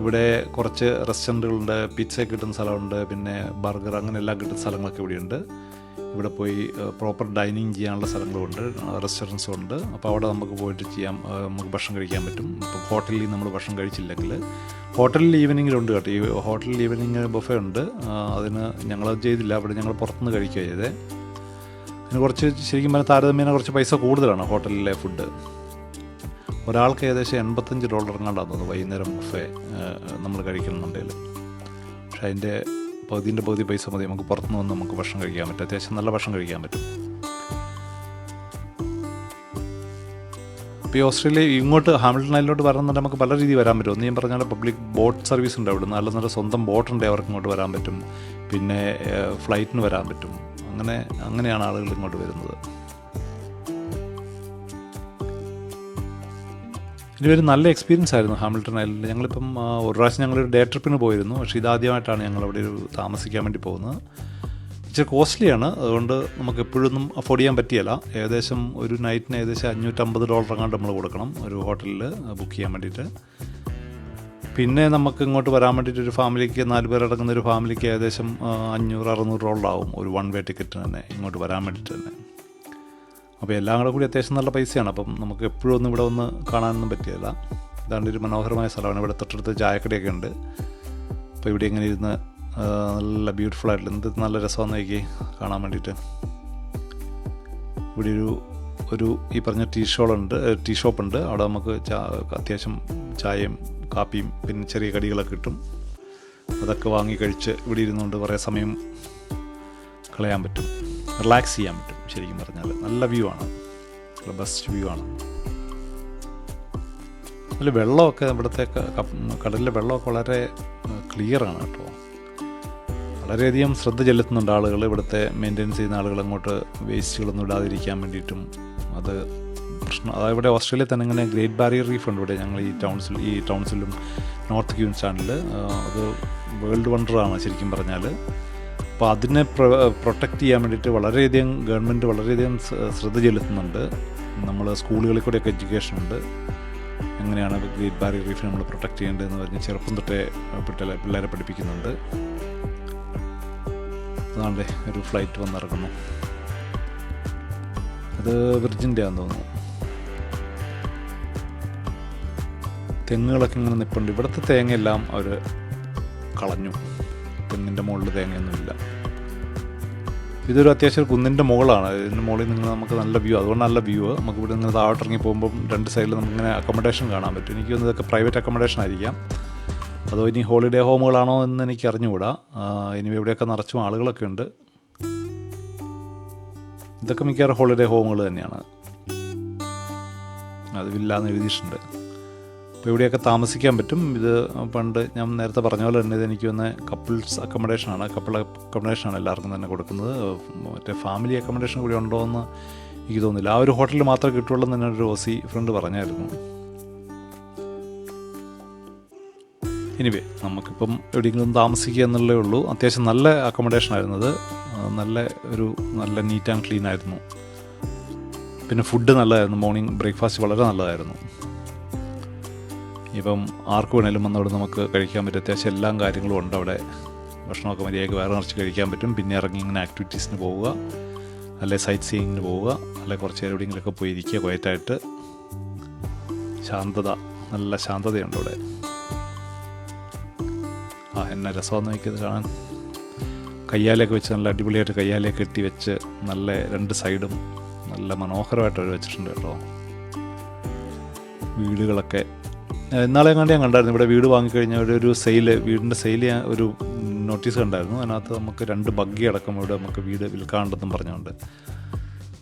ഇവിടെ കുറച്ച് റെസ്റ്റോറന്റുകളുണ്ട് പിസ്സ കിട്ടുന്ന സ്ഥലമുണ്ട് പിന്നെ ബർഗർ അങ്ങനെ എല്ലാം കിട്ടുന്ന സ്ഥലങ്ങളൊക്കെ ഇവിടെയുണ്ട്. ഇവിടെ പോയി പ്രോപ്പർ ഡൈനിങ് ചെയ്യാനുള്ള സ്ഥലങ്ങളുമുണ്ട് റെസ്റ്റോറന്റ്സും ഉണ്ട്. അപ്പോൾ അവിടെ നമുക്ക് പോയിട്ട് ചെയ്യാം നമുക്ക് ഭക്ഷണം കഴിക്കാൻ പറ്റും. ഇപ്പോൾ ഹോട്ടലിൽ നമ്മൾ ഭക്ഷണം കഴിച്ചില്ലെങ്കിൽ ഹോട്ടലിൽ ഈവനിങ്ങിലുണ്ട് കേട്ടോ. ഈ ഹോട്ടലിൽ ഈവനിങ് ബഫേ ഉണ്ട് അതിന് ഞങ്ങൾ ചെയ്തില്ല. അവിടെ ഞങ്ങൾ പുറത്തുനിന്ന് കഴിക്കുക ചെയ്തേ കുറച്ച് ശരിക്കും പറഞ്ഞാൽ താരതമ്യേന കുറച്ച് പൈസ കൂടുതലാണ് ഹോട്ടലിലെ ഫുഡ്. ഒരാൾക്ക് ഏകദേശം എൺപത്തഞ്ച് ഡോളർ എങ്ങാണ്ടാണ് അത് വൈകുന്നേരം ബുഫേ നമ്മൾ കഴിക്കുന്നുണ്ടെങ്കിൽ പക്ഷേ അതിന്റെ പകുതിന്റെ പകുതി പൈസ മതി. നമുക്ക് പുറത്തുനിന്ന് വന്ന് നമുക്ക് ഭക്ഷണം കഴിക്കാൻ പറ്റും. അത്യാവശ്യം നല്ല ഭക്ഷണം കഴിക്കാൻ പറ്റും. ഇപ്പോൾ ഈ ഓസ്ട്രേലിയ ഇങ്ങോട്ട് ഹാമിൽട്ടൺ വരാൻ വരണമെന്നുണ്ടെങ്കിൽ നമുക്ക് പല രീതിയിൽ വരാൻ പറ്റും. ഒന്ന് ഞാൻ പറഞ്ഞാൽ പബ്ലിക് ബോട്ട് സർവീസ് ഉണ്ട് അവിടെ നല്ല നല്ല സ്വന്തം ബോട്ടുണ്ട് അവർക്ക് ഇങ്ങോട്ട് വരാൻ പറ്റും. പിന്നെ ഫ്ലൈറ്റിന് വരാൻ പറ്റും. അങ്ങനെ അങ്ങനെയാണ് ആളുകൾ ഇങ്ങോട്ട് വരുന്നത്. ഇതൊരു നല്ല എക്സ്പീരിയൻസ് ആയിരുന്നു ഹാമിൽട്ടൺ ഐലൻഡിൽ ഞങ്ങളിപ്പം ഒരു പ്രാവശ്യം ഞങ്ങളൊരു ഡേ ട്രിപ്പിന് പോയിരുന്നു. പക്ഷേ ഇതാദ്യമായിട്ടാണ് ഞങ്ങൾ അവിടെ ഒരു താമസിക്കാൻ വേണ്ടി പോകുന്നത്. ഇച്ചിരി കോസ്റ്റ്ലിയാണ്. അതുകൊണ്ട് നമുക്ക് എപ്പോഴൊന്നും അഫോർഡ് ചെയ്യാൻ പറ്റിയല്ല. ഏകദേശം ഒരു നൈറ്റിന് ഏകദേശം അഞ്ഞൂറ്റമ്പത് ഡോളർ എങ്ങാണ്ട് നമ്മൾ കൊടുക്കണം ഒരു ഹോട്ടലിൽ ബുക്ക് ചെയ്യാൻ വേണ്ടിയിട്ട്. പിന്നെ നമുക്ക് ഇങ്ങോട്ട് വരാൻ വേണ്ടിയിട്ട് ഒരു ഫാമിലിക്ക് നാല് പേരടങ്ങുന്ന ഒരു ഫാമിലിക്ക് ഏകദേശം അഞ്ഞൂറ് അറുന്നൂറ് ഡോളറാവും ഒരു വൺ വേ ടിക്കറ്റ് തന്നെ ഇങ്ങോട്ട് വരാൻ വേണ്ടിയിട്ട് തന്നെ. അപ്പോൾ എല്ലാം കൂടെ കൂടി അത്യാവശ്യം നല്ല പൈസയാണ്. അപ്പം നമുക്ക് എപ്പോഴും ഒന്നും ഇവിടെ ഒന്ന് കാണാനൊന്നും പറ്റിയല്ല. ഇതാണ്ട് ഒരു മനോഹരമായ സ്ഥലമാണ്. ഇവിടെ തൊട്ടടുത്ത് ചായക്കടയൊക്കെ ഉണ്ട്. അപ്പോൾ ഇവിടെ ഇങ്ങനെ ഇരുന്ന് നല്ല ബ്യൂട്ടിഫുൾ ആയിട്ടുള്ള. എന്ത് നല്ല രസമാണെന്ന് നോക്കി കാണാൻ വേണ്ടിയിട്ട്. ഇവിടെ ഒരു ഒരു ഈ പറഞ്ഞ ടീ ഷോളുണ്ട് ടീ ഷോപ്പുണ്ട് അവിടെ നമുക്ക് അത്യാവശ്യം ചായയും കാപ്പിയും പിന്നെ ചെറിയ കടികളൊക്കെ കിട്ടും. അതൊക്കെ വാങ്ങി കഴിച്ച് ഇവിടെ ഇരുന്നുകൊണ്ട് കുറേ സമയം കളയാൻ പറ്റും. റിലാക്സ് ചെയ്യാൻ പറ്റും ശരിക്കും പറഞ്ഞാൽ നല്ല വ്യൂ ആണ്. ബെസ്റ്റ് വ്യൂ ആണ്. അതിൽ വെള്ളമൊക്കെ ഇവിടുത്തെ കടലിലെ വെള്ളമൊക്കെ വളരെ ക്ലിയറാണ് കേട്ടോ. വളരെയധികം ശ്രദ്ധ ചെലുത്തുന്നുണ്ട് ആളുകൾ. ഇവിടുത്തെ മെയിന്റെനൻസ് ചെയ്യുന്ന ആളുകൾ അങ്ങോട്ട് വേസ്റ്റുകളൊന്നും ഇടാതിരിക്കാൻ വേണ്ടിയിട്ടും അത് പ്രശ്നം. അതായത് ഇവിടെ ഓസ്ട്രേലിയ തന്നെ ഇങ്ങനെ ഗ്രേറ്റ് ബാരിയർ റീഫ് ഉണ്ട് ഇവിടെ. ഞങ്ങൾ ഈ ടൗൺസിൽ ഈ ടൗൺസിലും നോർത്ത് ക്യൂൻസ്റ്റാണ്ടിൽ അത് വേൾഡ് വണ്ടറാണ് ശരിക്കും പറഞ്ഞാൽ അപ്പോൾ അതിനെ പ്രൊട്ടക്റ്റ് ചെയ്യാൻ വേണ്ടിയിട്ട് വളരെയധികം ഗവൺമെന്റ് വളരെയധികം ശ്ര- ശ്രദ്ധ ചെലുത്തുന്നുണ്ട്. നമ്മൾ സ്കൂളുകളിൽ കൂടെയൊക്കെ എഡ്യൂക്കേഷൻ ഉണ്ട്. എങ്ങനെയാണ് ഗ്രേറ്റ് ബാരിയർ റീഫ് നമ്മൾ പ്രൊട്ടക്റ്റ് ചെയ്യേണ്ടതെന്ന് പറഞ്ഞ് ചെറുപ്പം തൊട്ടേ പിള്ളേരെ പഠിപ്പിക്കുന്നുണ്ട്. അതാണ്ടേ ഒരു ഫ്ലൈറ്റ് വന്നിറങ്ങുന്നു. അത് വിർജിന്റെ ആണെന്ന് തോന്നുന്നു. തെങ്ങുകളൊക്കെ ഇങ്ങനെ നിൽപ്പുണ്ട് ഇവിടുത്തെ തേങ്ങയെല്ലാം അവർ കളഞ്ഞു. തെങ്ങിന്റെ മുകളിൽ തേങ്ങയൊന്നുമില്ല. ഇതൊരു അത്യാവശ്യം കുന്നിന്റെ മുകളാണ്. ഇതിന്റെ മുകളിൽ നിന്ന് നമുക്ക് നല്ല വ്യൂ അതുകൊണ്ട് നല്ല വ്യൂ നമുക്ക് ഇവിടെ നിന്ന് താഴോട്ടിറങ്ങി പോകുമ്പം രണ്ട് സൈഡിൽ നമുക്കിങ്ങനെ അക്കോമഡേഷൻ കാണാൻ പറ്റും. എനിക്ക് തോന്നുന്നു ഇതൊക്കെ പ്രൈവറ്റ് അക്കോമഡേഷൻ ആയിരിക്കാം. അതോ ഇനി ഹോളിഡേ ഹോമുകളാണോ എന്ന് എനിക്ക് അറിഞ്ഞുകൂടാ ഇനി ഇവിടെയൊക്കെ നിറച്ചും ആളുകളൊക്കെ ഉണ്ട്. ഇതൊക്കെ മിക്കവാറും ഹോളിഡേ ഹോമുകൾ തന്നെയാണ്. അത് വില്ലാന്ന് എഴുതിയിട്ടുണ്ട്. അപ്പോൾ ഇവിടെയൊക്കെ താമസിക്കാൻ പറ്റും. ഇത് പണ്ട് ഞാൻ നേരത്തെ പറഞ്ഞ പോലെ തന്നെ ഇത് എനിക്ക് വന്ന കപ്പിൾസ് അക്കോമഡേഷനാണ് കപ്പിൾ അക്കോമഡേഷനാണ് എല്ലാവർക്കും തന്നെ കൊടുക്കുന്നത്. മറ്റേ ഫാമിലി അക്കോമഡേഷൻ കൂടി ഉണ്ടോ എന്ന് എനിക്ക് തോന്നുന്നില്ല. ആ ഒരു ഹോട്ടലിൽ മാത്രമേ കിട്ടുള്ളൂ എന്ന് തന്നെ ഒരു ഓസി ഫ്രണ്ട് പറഞ്ഞായിരുന്നു. എനിവേ നമുക്കിപ്പം എവിടെയെങ്കിലും താമസിക്കുക എന്നുള്ളേ ഉള്ളൂ. അത്യാവശ്യം നല്ല അക്കോമഡേഷൻ ആയിരുന്നു അത് നല്ല ഒരു നല്ല നീറ്റ് ആൻഡ് ക്ലീൻ ആയിരുന്നു. പിന്നെ ഫുഡ് നല്ലതായിരുന്നു. മോർണിംഗ് ബ്രേക്ക്ഫാസ്റ്റ് വളരെ നല്ലതായിരുന്നു. ഇപ്പം ആർക്ക് വേണേലും വന്നവിടെ നമുക്ക് കഴിക്കാൻ പറ്റും. അത്യാവശ്യം എല്ലാ കാര്യങ്ങളും ഉണ്ട് അവിടെ. ഭക്ഷണമൊക്കെ മര്യാദയ്ക്ക് വേറെ നിറച്ച് കഴിക്കാൻ പറ്റും. പിന്നെ ഇറങ്ങി ഇങ്ങനെ ആക്ടിവിറ്റീസിന് പോവുക. അല്ലെ സൈറ്റ് സീയിങ്ങിന് പോവുക. അല്ലെ കുറച്ച് നേരം എവിടെയെങ്കിലുമൊക്കെ പോയി ഇരിക്കുക ക്വയറ്റായിട്ട് ശാന്തത. നല്ല ശാന്തതയുണ്ട് അവിടെ. ആ എന്നെ രസമാണെന്ന് നോക്കിയത് കാണാൻ. കയ്യാലൊക്കെ വെച്ച് നല്ല അടിപൊളിയായിട്ട് കയ്യാലൊക്കെ കെട്ടി വെച്ച് നല്ല രണ്ട് സൈഡും നല്ല മനോഹരമായിട്ട് അവർ വെച്ചിട്ടുണ്ട് കേട്ടോ. വീടുകളൊക്കെ. ഇന്നാളെ കണ്ട് ഞാൻ കണ്ടായിരുന്നു. ഇവിടെ വീട് വാങ്ങിക്കഴിഞ്ഞാൽ ഒരു ഒരു സെയിൽ വീടിന്റെ സെയിൽ ഞാൻ ഒരു നോട്ടീസ് കണ്ടായിരുന്നു. അതിനകത്ത് നമുക്ക് രണ്ട് ബഗ്ഗി അടക്കം ഇവിടെ നമുക്ക് വീട് വിൽക്കാണ്ടെന്നും പറഞ്ഞുകൊണ്ട്.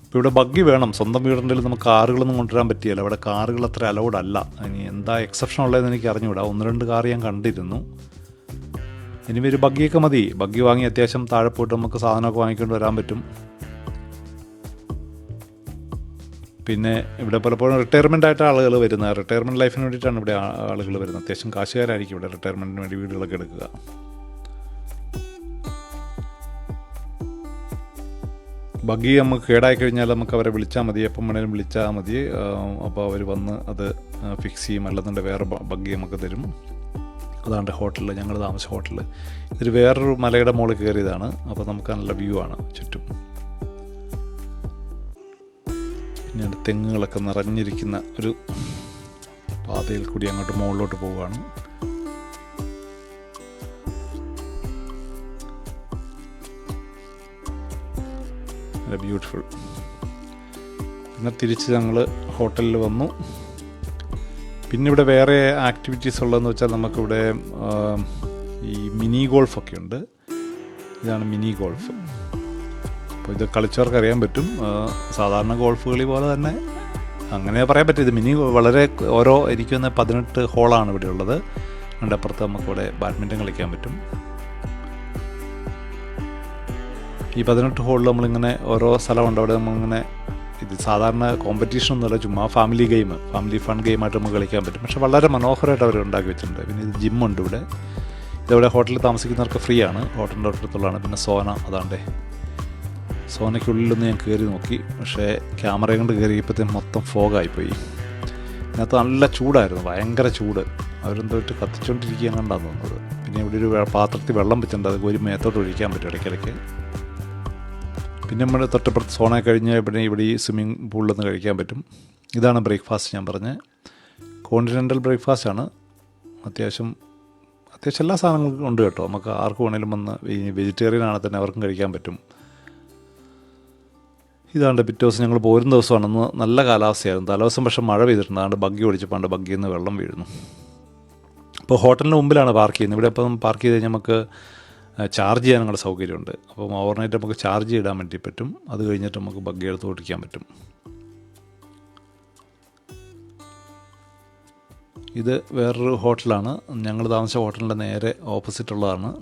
ഇപ്പോൾ ഇവിടെ ബഗ്ഗി വേണം. സ്വന്തം വീടുണ്ടെങ്കിൽ നമുക്ക് കാറുകളൊന്നും കൊണ്ടുവരാൻ പറ്റിയല്ല. ഇവിടെ കാറുകൾ അത്ര അലൗഡ് അല്ല ഇനി എന്താ എക്സെപ്ഷൻ ഉള്ളതെന്ന് എനിക്ക് അറിഞ്ഞുകൂടാ ഒന്ന് രണ്ട് കാർ ഞാൻ കണ്ടിരുന്നു. ഇനി ഒരു ബഗ്ഗിയൊക്കെ മതി. ബഗ്ഗി വാങ്ങി അത്യാവശ്യം താഴെ പോയിട്ട് നമുക്ക് സാധനമൊക്കെ വാങ്ങിക്കൊണ്ട് വരാൻ പറ്റും. പിന്നെ ഇവിടെ പലപ്പോഴും റിട്ടയർമെന്റ് ആയിട്ട് ആളുകൾ വരുന്നത് റിട്ടയർമെന്റ് ലൈഫിന് വേണ്ടിയിട്ടാണ് ഇവിടെ ആളുകൾ വരുന്നത്. അത്യാവശ്യം കാശുകാരായിരിക്കും ഇവിടെ റിട്ടയർമെന്റിന് വേണ്ടി വീടുകളൊക്കെ എടുക്കുക. ബഗ്ഗി നമുക്ക് കേടായി കഴിഞ്ഞാൽ നമുക്ക് അവരെ വിളിച്ചാൽ മതി. എപ്പം വേണേലും വിളിച്ചാൽ മതി. അപ്പോൾ അവർ വന്ന് അത് ഫിക്സ് ചെയ്യും. അല്ലെന്നുണ്ടെങ്കിൽ വേറെ ബഗ്ഗി നമുക്ക് തരും. അതാണ്ട് ഹോട്ടലിൽ ഞങ്ങൾ താമസിച്ച ഹോട്ടലിൽ ഇതൊരു വേറൊരു മലയുടെ മുകളിൽ കയറിയതാണ്. അപ്പോൾ നമുക്ക് നല്ല വ്യൂ ആണ് ചുറ്റും. പിന്നെ തെങ്ങുകളൊക്കെ നിറഞ്ഞിരിക്കുന്ന ഒരു പാതയിൽ കൂടി അങ്ങോട്ട് മുകളിലോട്ട് പോവുകയാണ്. ബ്യൂട്ടിഫുൾ പിന്നെ തിരിച്ച് ഞങ്ങൾ ഹോട്ടലിൽ വന്നു. പിന്നെ ഇവിടെ വേറെ ആക്ടിവിറ്റീസ് ഉള്ളതെന്ന് വെച്ചാൽ നമുക്കിവിടെ ഈ മിനി ഗോൾഫൊക്കെ ഉണ്ട്. ഇതാണ് മിനി ഗോൾഫ്. അപ്പോൾ ഇത് കളിച്ചവർക്ക് അറിയാൻ പറ്റും. സാധാരണ ഗോൾഫ് കളി പോലെ തന്നെ അങ്ങനെ പറയാൻ പറ്റും ഇത് മിനി വളരെ ഓരോ എനിക്ക് വന്ന പതിനെട്ട് ഹോളാണ് ഇവിടെ ഉള്ളത്. അതിന്റെ അപ്പുറത്ത് നമുക്കിവിടെ ബാഡ്മിന്റൺ കളിക്കാൻ പറ്റും. ഈ പതിനെട്ട് ഹോളിൽ നമ്മളിങ്ങനെ ഓരോ സ്ഥലമുണ്ട്. അവിടെ നമ്മളിങ്ങനെ ഇത് സാധാരണ കോമ്പറ്റീഷൻ ഒന്നുമല്ല ചുമ്മാ ഫാമിലി ഗെയിം ഫാമിലി ഫൺ ഗെയിമായിട്ട് നമുക്ക് കളിക്കാൻ പറ്റും. പക്ഷെ വളരെ മനോഹരമായിട്ട് അവർ ഉണ്ടാക്കി വെച്ചിട്ടുണ്ട്. പിന്നെ ഇത് ജിമ്മുണ്ട് ഇവിടെ. ഇതവിടെ ഹോട്ടലിൽ താമസിക്കുന്നവർക്ക് ഫ്രീ ആണ്. ഹോട്ടലിന്റെ അടുത്തുള്ളതാണ് പിന്നെ സോന അതാണ്ടേ. സോനയ്ക്കുള്ളിലൊന്ന് ഞാൻ കയറി നോക്കി. പക്ഷേ ക്യാമറ കൊണ്ട് കയറിയപ്പോഴത്തേക്കും മൊത്തം ഫോഗായിപ്പോയി ഇതിനകത്ത് നല്ല ചൂടായിരുന്നു. ഭയങ്കര ചൂട്. അവരെന്തോട്ട് കത്തിച്ചുകൊണ്ടിരിക്കുകയാണ് കണ്ടാണ് തോന്നുന്നത്. പിന്നെ ഇവിടെ ഒരു പാത്രത്തിൽ വെള്ളം വെച്ചിട്ടുണ്ട്. അത് ഒരു മേത്തോട്ട് ഒഴിക്കാൻ പറ്റും ഇടയ്ക്കിടയ്ക്ക്. പിന്നെ നമ്മുടെ തൊട്ടപ്പുറത്ത് സോണ കഴിഞ്ഞ് പിന്നെ ഇവിടെ ഈ സ്വിമ്മിംഗ് പൂളിൽ നിന്ന് കഴിക്കാൻ പറ്റും. ഇതാണ് ബ്രേക്ക്ഫാസ്റ്റ് ഞാൻ പറഞ്ഞത് കോണ്ടിനെന്റൽ ബ്രേക്ക്ഫാസ്റ്റ് ആണ് അത്യാവശ്യം അത്യാവശ്യം എല്ലാ സാധനങ്ങളും ഉണ്ട് കേട്ടോ. നമുക്ക് ആർക്ക് വേണേലും വന്ന് വെജിറ്റേറിയൻ ആണെങ്കിൽ തന്നെ അവർക്കും കഴിക്കാൻ പറ്റും. ഇതാണ് പിറ്റേ ദിവസം ഞങ്ങൾ പോരുന്ന ദിവസമാണ്. അന്ന് നല്ല കാലാവസ്ഥയായിരുന്നു. തലേദിവസം പക്ഷേ മഴ പെയ്തിട്ടുണ്ട്. അതുകൊണ്ട് ബഗ്ഗി ഓടിച്ചപ്പോൾ ബഗ്ഗിയിൽ നിന്ന് വെള്ളം വീഴുന്നു. അപ്പോൾ ഹോട്ടലിന് മുമ്പിലാണ് പാർക്ക് ചെയ്യുന്നത്. ഇവിടെ ഇപ്പം പാർക്ക് ചെയ്ത് കഴിഞ്ഞാൽ നമുക്ക് ചാർജ് ചെയ്യാനുള്ള സൗകര്യമുണ്ട്. അപ്പം ഓവർനൈറ്റ് നമുക്ക് ചാർജ് ചെയ്താൻ വേണ്ടി പറ്റും. അത് കഴിഞ്ഞിട്ട് നമുക്ക് ബഗ് എടുത്ത് ഓടിക്കാൻ പറ്റും. ഇത് വേറൊരു ഹോട്ടലാണ്. ഞങ്ങൾ താമസിച്ച ഹോട്ടലിന്റെ നേരെ ഓപ്പോസിറ്റ് ഉള്ളതാണ്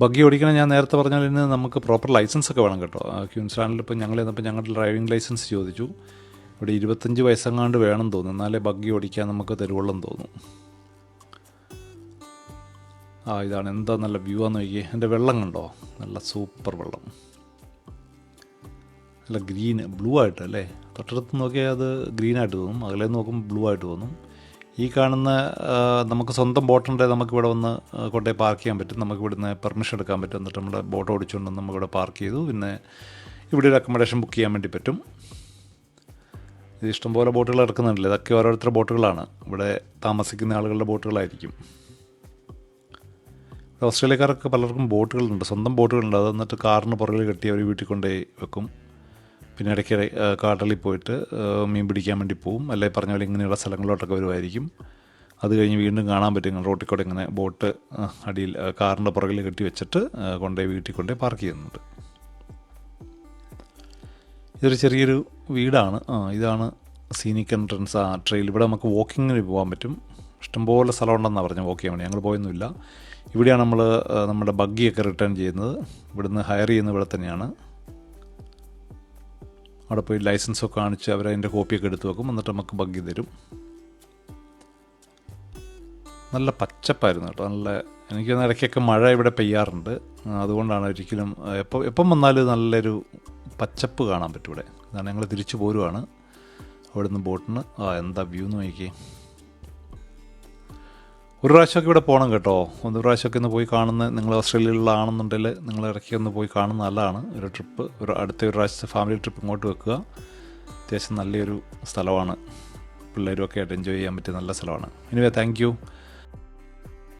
ബഗ്ഗി ഓടിക്കണം ഞാൻ നേരത്തെ പറഞ്ഞാൽ ഇന്ന് നമുക്ക് പ്രോപ്പർ ലൈസൻസ് ഒക്കെ വേണം കേട്ടോ. ക്യൂൻസ്ലാൻഡിൽ ഇപ്പോൾ ഞങ്ങൾ ചെന്നപ്പോൾ ഞങ്ങളുടെ ഡ്രൈവിംഗ് ലൈസൻസ് ചോദിച്ചു. ഇവിടെ ഇരുപത്തഞ്ച് വയസ്സെങ്ങാണ്ട് വേണം തോന്നുന്നു. എന്നാലേ ബഗ്ഗി ഓടിക്കാൻ നമുക്ക് തരുവുള്ളെന്ന് തോന്നുന്നു ആ ഇതാണ്. എന്താ നല്ല വ്യൂ ആണെന്ന് നോക്കിയേ. എന്റെ വെള്ളം കണ്ടോ? നല്ല സൂപ്പർ വെള്ളം. നല്ല ഗ്രീൻ ബ്ലൂ ആയിട്ട് അല്ലേ? തൊട്ടടുത്ത് നോക്കിയാൽ അത് ഗ്രീനായിട്ട് തോന്നും. അകലെ നോക്കുമ്പോൾ ബ്ലൂ ആയിട്ട് തോന്നും. ഈ കാണുന്ന നമുക്ക് സ്വന്തം ബോട്ടുണ്ട് നമുക്കിവിടെ വന്ന് കൊണ്ടേ പാർക്ക് ചെയ്യാൻ പറ്റും. നമുക്ക് ഇവിടുന്ന് പെർമിഷൻ എടുക്കാൻ പറ്റും. എന്നിട്ട് നമ്മുടെ ബോട്ട് ഓടിച്ചുകൊണ്ട് നമുക്കിവിടെ പാർക്ക് ചെയ്തു. പിന്നെ ഇവിടെ ഒരു അക്കോമഡേഷൻ ബുക്ക് ചെയ്യാൻ വേണ്ടി പറ്റും. ഇത് ഇഷ്ടംപോലെ ബോട്ടുകൾ ഇറക്കുന്നുണ്ടല്ലോ. ഇതൊക്കെ ഓരോരുത്തരുടെ ബോട്ടുകളാണ്. ഇവിടെ താമസിക്കുന്ന ആളുകളുടെ ബോട്ടുകളായിരിക്കും. ഓസ്ട്രേലിയക്കാർക്ക് പലർക്കും ബോട്ടുകളുണ്ട്. സ്വന്തം ബോട്ടുകളുണ്ട്. അത് എന്നിട്ട് കാറിന് പുറകിൽ കെട്ടി അവർ വീട്ടിൽ കൊണ്ടുപോയി വെക്കും. പിന്നെ ഇടയ്ക്ക് കാട്ടലിൽ പോയിട്ട് മീൻ പിടിക്കാൻ വേണ്ടി പോവും. അല്ലെ പറഞ്ഞ പോലെ ഇങ്ങനെയുള്ള സ്ഥലങ്ങളിലോട്ടൊക്കെ വരുമായിരിക്കും അത് കഴിഞ്ഞ് വീണ്ടും കാണാൻ പറ്റും. റോട്ടിൽ കൂടെ ഇങ്ങനെ ബോട്ട് അടിയിൽ കാറിന്റെ പുറകിൽ കെട്ടി വെച്ചിട്ട് കൊണ്ടുപോയി വീട്ടിൽ കൊണ്ടുപോയി പാർക്ക് ചെയ്യുന്നുണ്ട്. ഇതൊരു ചെറിയൊരു വീടാണ്. ആ ഇതാണ് സീനിക് എൻട്രൻസ് ആ ട്രെയിൽ ഇവിടെ നമുക്ക് വാക്കിങ്ങിന് പോകാൻ പറ്റും. ഇഷ്ടംപോലെ സ്ഥലമുണ്ടെന്നാണ് പറഞ്ഞത് വോക്ക് ചെയ്യാൻ വേണ്ടി. ഞങ്ങൾ പോയൊന്നുമില്ല. ഇവിടെയാണ് നമ്മൾ നമ്മുടെ ബഗ്ഗിയൊക്കെ റിട്ടേൺ ചെയ്യുന്നത്. ഇവിടുന്ന് ഹയർ ചെയ്യുന്നത് ഇവിടെ തന്നെയാണ്. അവിടെ പോയി ലൈസൻസൊക്കെ കാണിച്ച് അവരതിന്റെ കോപ്പിയൊക്കെ എടുത്ത് വെക്കും. എന്നിട്ട് നമുക്ക് ബഗ്ഗി തരും. നല്ല പച്ചപ്പായിരുന്നു കേട്ടോ. നല്ല എനിക്ക് ഇടയ്ക്കൊക്കെ മഴ ഇവിടെ പെയ്യാറുണ്ട്. അതുകൊണ്ടാണ് ഒരിക്കലും എപ്പോൾ എപ്പം വന്നാലും നല്ലൊരു പച്ചപ്പ് കാണാൻ പറ്റും ഇവിടെ അതാണ് ഞങ്ങൾ തിരിച്ചു പോരുവാണ്. അവിടെ നിന്ന് ബോട്ടിന്. ആ എന്താ വ്യൂ എന്ന് നോക്കി ഒരു പ്രാവശ്യമൊക്കെ ഇവിടെ പോകണം കേട്ടോ. ഒന്ന് പ്രാവശ്യമൊക്കെ ഒന്ന് പോയി കാണുന്ന നിങ്ങൾ ഓസ്ട്രേലിയയിലാണെന്നുണ്ടെങ്കിൽ നിങ്ങൾ ഇടയ്ക്ക് ഒന്ന് പോയി കാണുന്ന നല്ലതാണ്. ഒരു ട്രിപ്പ് ഒരു അടുത്ത ഒരു പ്രാവശ്യത്തെ ഫാമിലി ട്രിപ്പ് ഇങ്ങോട്ട് വെക്കുക. അത്യാവശ്യം നല്ലൊരു സ്ഥലമാണ്. പിള്ളേരും ഒക്കെ ആയിട്ട് എൻജോയ് ചെയ്യാൻ പറ്റിയ നല്ല സ്ഥലമാണ്. Anyway thank